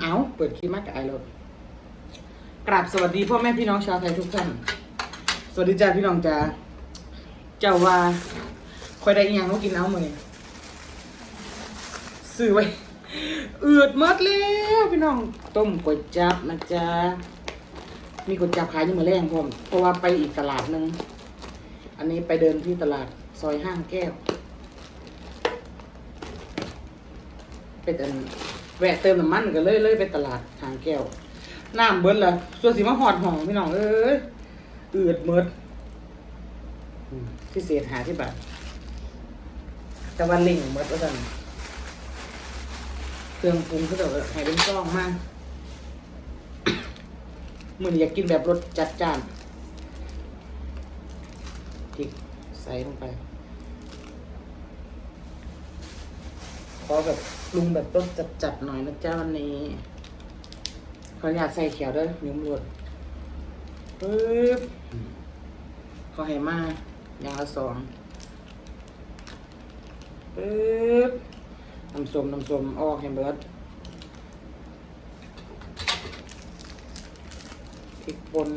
เอาเปิดคลิปมากกับไอรถกราบสวัสดีพ่อแม่พี่น้องชาวไทยทุกท่าน สวัสดีจ้าพี่น้องจ้าเจ้าว่าคอยได้อิหยังเขากินเอาเมื่อยซื้อไว้เอืดมดแล้วพี่น้อง ต้มก๋วยจับนะจ๊ะมีก๋วยจับขายอยังมาแรงพร้อมเพราะว่าไปอีกตลาดหนึงอันนี้ไปเดินที่ตลาดซอยห้างแก้ว เป็นอัน แวะเติมน้ำมันกันเลยเลยไปตลาดหางแก้วน้ำเบิดละส่วนสีมาหอดหองพี่น้องเอ้ยอืดเมิดพิเศษหาที่แบบแต่วันลิงเมิดว่าสั่นเครื่องปรุงเขาจะให้เป็นกล้องมากเหมือนอยากกินแบบรสจัดจ้านพริกใส่ลงไปขอแบบ รุงแบบรสจัดๆหน่อยนะจ๊ะวันนี้ขออนุญาตใส่เขียวด้วยนิ้วมือปึ๊บขอให้มาอย่างละสองปึ๊บน้ำส้มน้ำส้มออกให้เบิดพริกป่น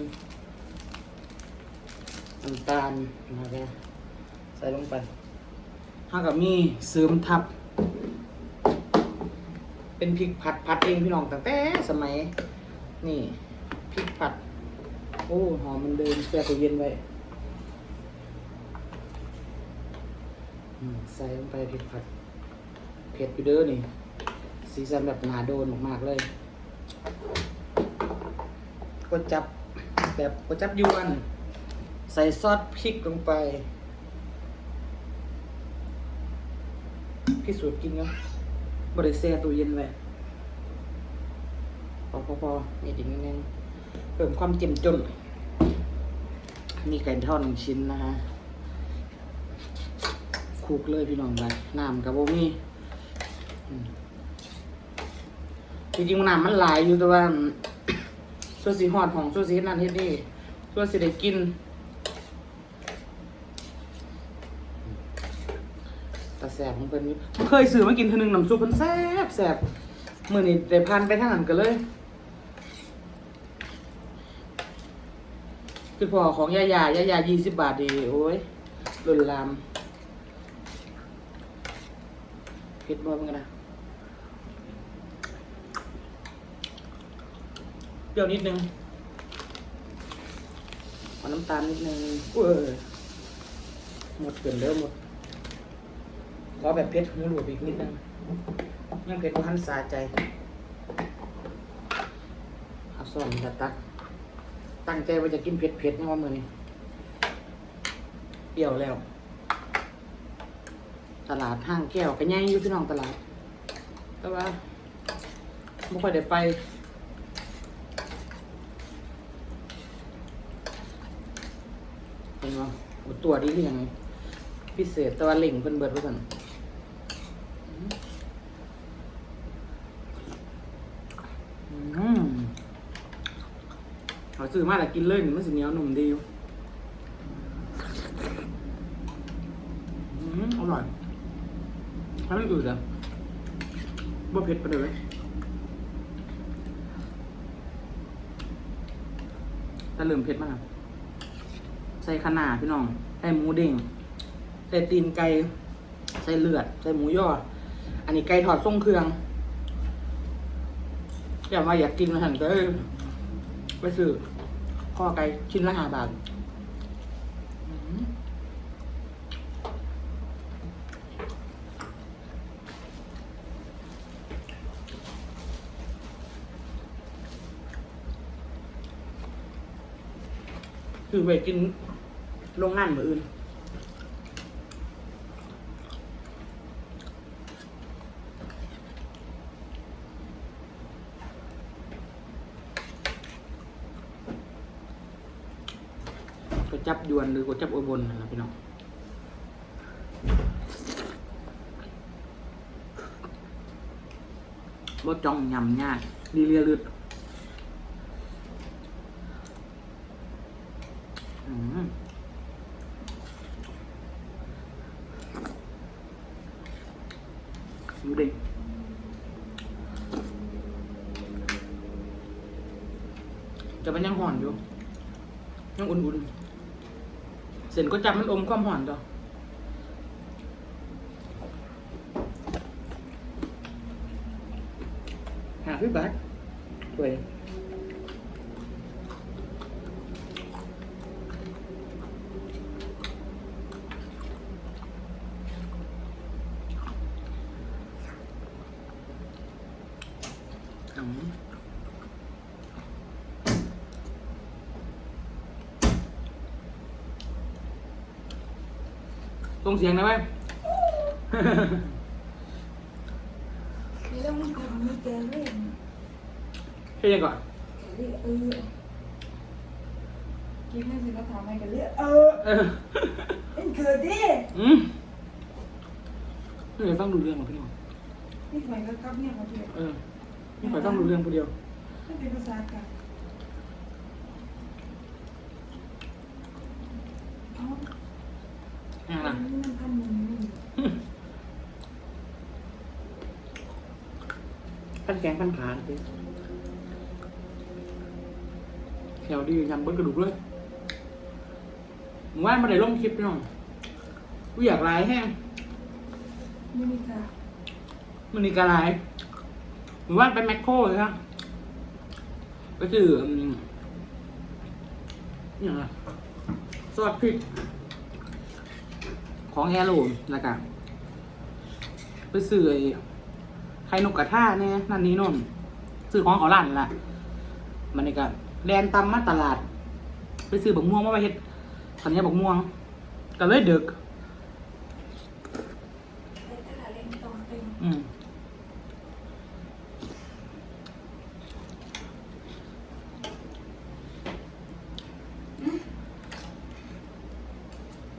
น้ำตาลมาแล้วใส่ลงไปห้ากับมีเสริมทับ เป็นพริกผัดผัดเองพี่น้องตั้งแต่สมัย นี่พริกผัด โอ้หอมมันเดินแช่ตู้เย็นไว้ใส่ลงไปพริกผัดเผ็ดอยู่เด้อนี่สีสันแบบหนาโดนมากๆเลยกดจับแบบกดจับยวน ใส่ซอสพริกลงไปพิสูจน์กินเนาะ บริเซตู้เย็นไว้พอพอพอนี่ดินิดนึงเพิ่มความเจ็มจนมีไก่ทอดหนึ่งชิ้นนะฮะคลุกเลยพี่น้องไปน้ำกับโบมี่จริงๆน้ำมันหลายอยู่แต่ว่าส่วนสีหอดของส่วนสีนั่นเฮ็ดนี่ส่วนสีได้กิน ตาแสบของเพิ่นนี่เคยซื้อมากินเทีนึงน้ำซุปเพิ่นแซ่บแซ่บมื้อนี้ได้พันไปทางนั้นก็เลยคือพอของยายายายายี่สิบบาทดีโอ้ยลุนลามเผ็ดบ่มึงนะเปรี้ยวนิดนึงเอาน้ำตาลนิดนึงเอ้ยหมดเกินเด้อหมด ขอแบบเพชรหูหลวอีกนิดนึงยังเพชรพันสาใจ เอาซ่อนจะตัก ตั้งใจว่าจะกินเผ็ดเผ็ดๆนะว่ามือนี้เปรี้ยวแล้ว ตลาดห้างแก้วก็ย่างอยู่พี่น้องตลาด แต่ว่าไม่ค่อยได้ไปเห็นว่าตัวดีที่ยังไงพิเศษแต่ว่าเล่งเพิ่นเบิดไว้ก่อนอืม เขาซื้อมาแล้วกินเลยนี่มันสิเหนียวหนุ่มดีอยู่อืมอร่อยถ้ามันอืดอะบ่เผ็ดไปานเลยถ้าเริ่มเผ็ดมากใส่ขนาพี่น้องใส่หมูเด้งใส่ตีนไก่ใส่เลือด ใส่หมูยออันนี้ไก่ทอดทรงเครื่องอยากมาอยากกินมาหันก็เลย ไปซื้อข้อไก่ชิ้นละห้าบาทอื้อหือคือไปกินโรงงานมืออื่น วยจับยวนหรือก๋วยจับอุบลนะพี่น้องรสจ้องยำง่ายดีเรียลืดอืมดูดิแต่มันยังห่อนอยู่ ยังอุ่นๆ ส้นก็จับมันอมความหอนจ้ะหาพี่บัสเว้ยอืม ตรงเสียงนะเว้ยนี่ต้องมีคนมีแกเล่นเฮ้ยก่อนแกเล่นเออกินนั่นสิก็ทำให้กันเล่นเออเออเอ็นเกิดดิอืมไม่เคยฟังดูเรื่องหรอกพี่น้องนี่ใครก็กับเนี่ยมาเถอะเออไม่เคยฟังดูเรื่องผู้เดียว ไม่เป็นภาษากันอ๋อ อย่างอันั้นนนี้มันทำมันนี่พันแกงพันขาสิแถวดียำเบิ้ลกระดูกเลยหมู่บ้านมาได้ลงคลิปพี่น้องกูอยากไลฟ์แห้งไม่มีค่ะมันนี่กระไลฟ์หมู่บ้านไปแมคโครเลยครับไปซื้ออืมอหย่างไรซอสพริก ของแอร์โรมแล้วกันไปซื้อไอ้ไข่นกกระทาเนี่ยนั่นนี่โน่นซื้อของเขาล้านนั่ละมันนี่ก็แลนตำมาตลาด ไปซื้อบักม่วงมาไปเฮ็ดขันนี้บักม่วง ก็เลยดึกไอ้ตลาดเล่นตองเต็มอืม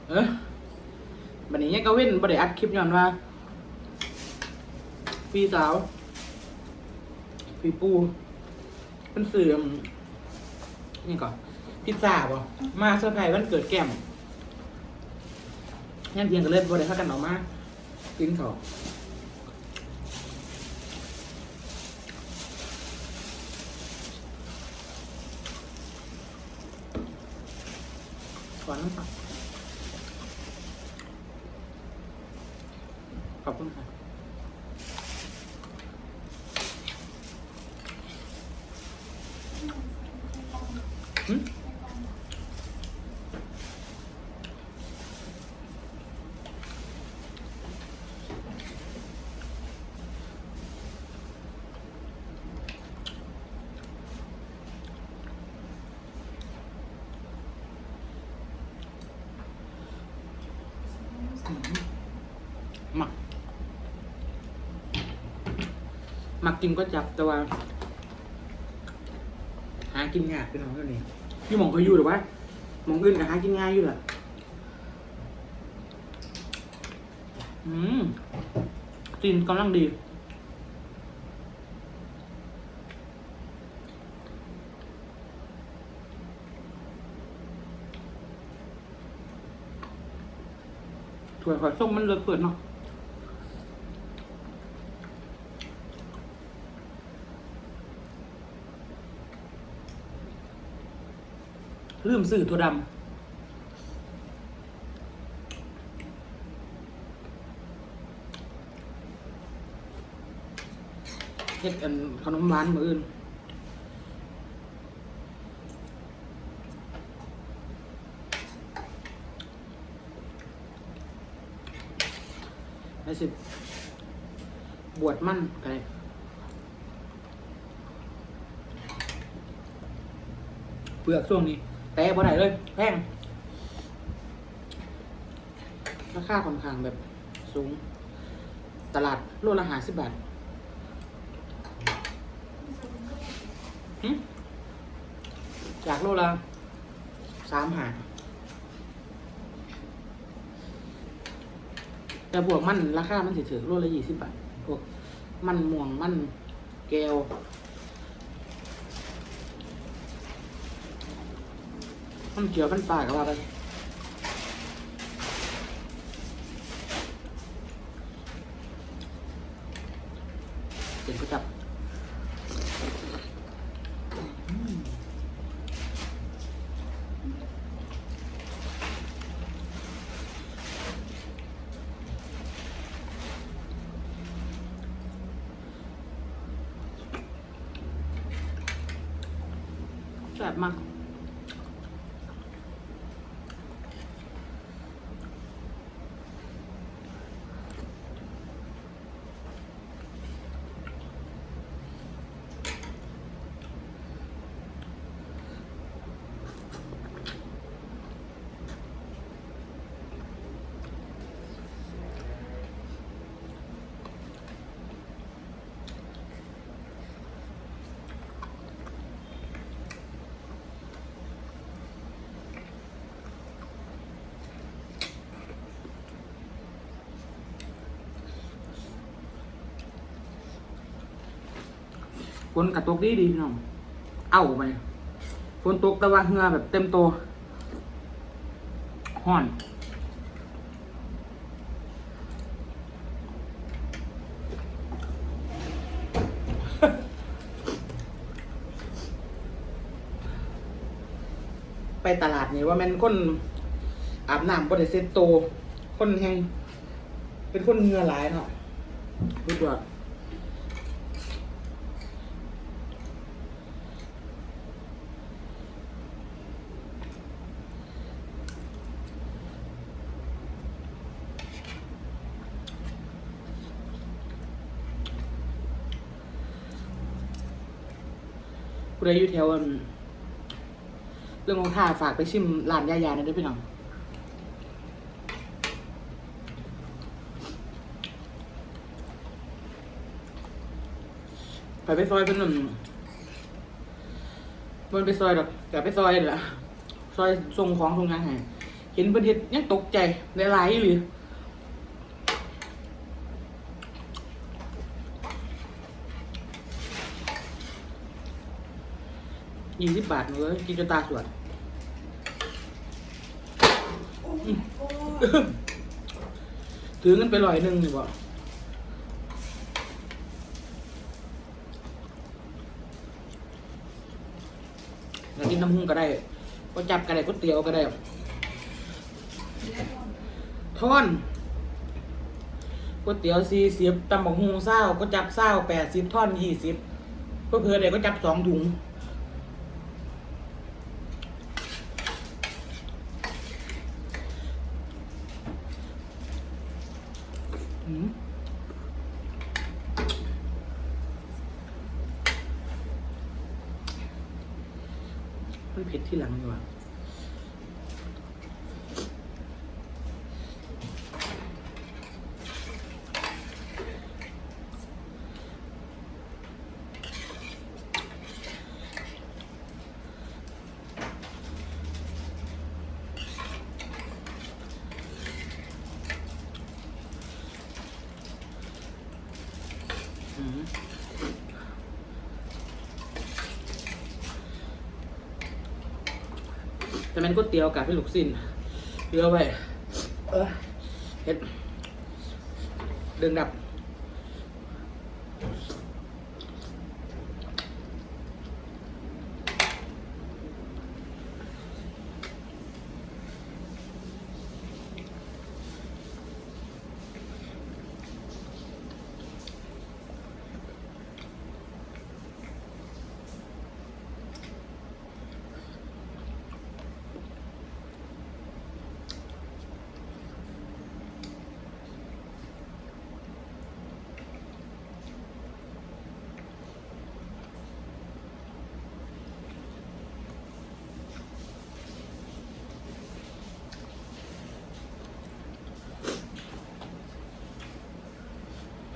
เออ บันนี้เนี่ยก็เว้นบ่ได้อัดคลิปย้อนว่า พี่สาว พี่ปูเป็นเสื่อมนี่ก่อนพิซซ่าป่ะมาเซอร์ไพรส์วันเกิดแก้มงั้นเพียงก็เล่นบ่ได้พากันออกมากินเขาขอน้ำค่ะ ขอบคุณค่ะหึหมักห มักกินก็จับแต่ว่า หากินยากพี่น้องเท่านี้อยู่หมองเขาอยู่หรือวะหมองอื่นก็หากินง่ายอยู่แหละอืมกินกำลังดีถั่วหอยส้มมันเลือเปิดเนาะ ลืมสื่อตัวดำเฮ็ดอันขนมหวานมืออื่นแล้วสิบวชมั่นกันเลยเปลือกช่วงนี้ แต่บ่ได้เลยแพงราคาค่อนข้างแบบสูง ตลาดโลละหาสิบบาทจากโลละสามหาแต่บวกมันราคามันสิถือโลละยี่สิบบาทพวกมันม่วงมันแก้วันเกี่ยวขั้นปลากัว่าไปเป็นกระจับแบบมาก นกระตกดีดีพี่น้อง เอาไปฝนตกแต่ว่าเหงือแบบเต็มตัวห่อนไปตลาดนี่ว่าแมันคนอาบน้ำบริเซตโตวคนแหงเป็นคนเหงือหลายเนาะรู้ตัว ผู้ใดอยู่แถวอันเรื่องของท่าฝากไปชิมร้านยายาหน่อยด้วยพี่น้องไปไปซอยเป็นหนึ่งมันไปซอยดอกแต่ไปซอยนี่แหละซอยส่งของส่งงานให้เห็นประเทศยังตกใจหลายๆหรือ ยี่สิบบาทเลยกินจนตาสวดถือเงินไปร้อยหนึ่งนี่บ่กินน้ำหุ้งก็ได้ ก็จับก็ได้ก๋วยเตี๋ยวก็ได้ทอนก๋วยเตี๋ยวสี่สิบตำบักฮุงเศร้าก็จับเศร้าแปดสิบทอนยี่สิบเพื่อเพื่อเด็กก็จับสองถุง อืมมันเผ็ดที่หลังดีกว่าอืม แต่แมันก๋วยเตี๋ยวกับพี่ลูกสิ้นเรือไปเออเฮ็ดดึงดับ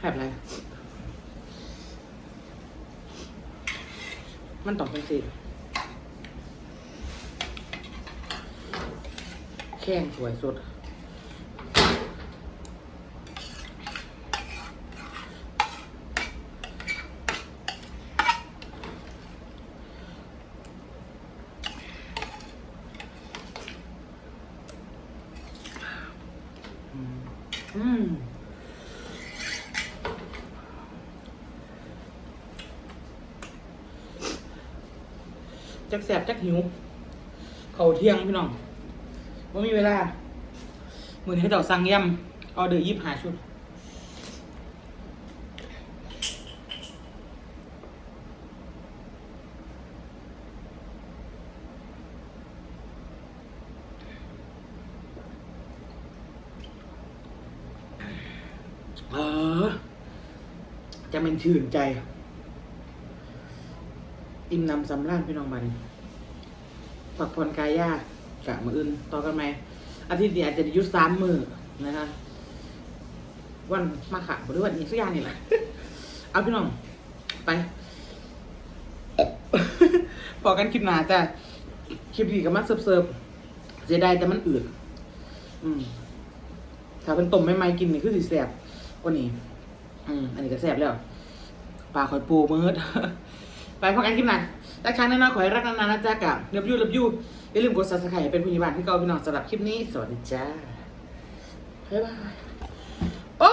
แบบอะไร มันต้องเป็นสีแข้งสวยสุด จักแสบจักหิว เขาเที่ยงพี่น้องว่ามีเวลาเหมือนเขาเจ้าสั่งยำออเดอร์ยี่หาชุดเออจะเป็นชื่นใจ อิ่มนำสำราญพี่น้องบันผักผ่อนกายยากกะมืออื่นต่อกันไหมอาทิตย์นี้อาจจะยุดสามมือนะคะวันมาค่ะหรือวันนี้สักอย่างนี่แหละเอาพี่น้อง ไปพอกันคลิปหนาจ้ะคลิปดีก็มาเสิร์ฟเสียดายแต่มันอืดอืมถ้าเป็นต้มไม่ไม่กินนี่คือสีแสบกว่านี้ อืม อันนี้ก็แสบแล้วปลาคอยปูมืด ไปพอกันคลิปนั้นรั้งแน่นอนขอให้รักนานๆนะจ๊ะกับเลิฟยูเลิฟยูอย่าลืมกดซับสไครป์เป็นผู้ยิบานที่เกาพี่น้องสำหรับคลิปนี้ สวัสดีจ้าบ๊ายบายโอ้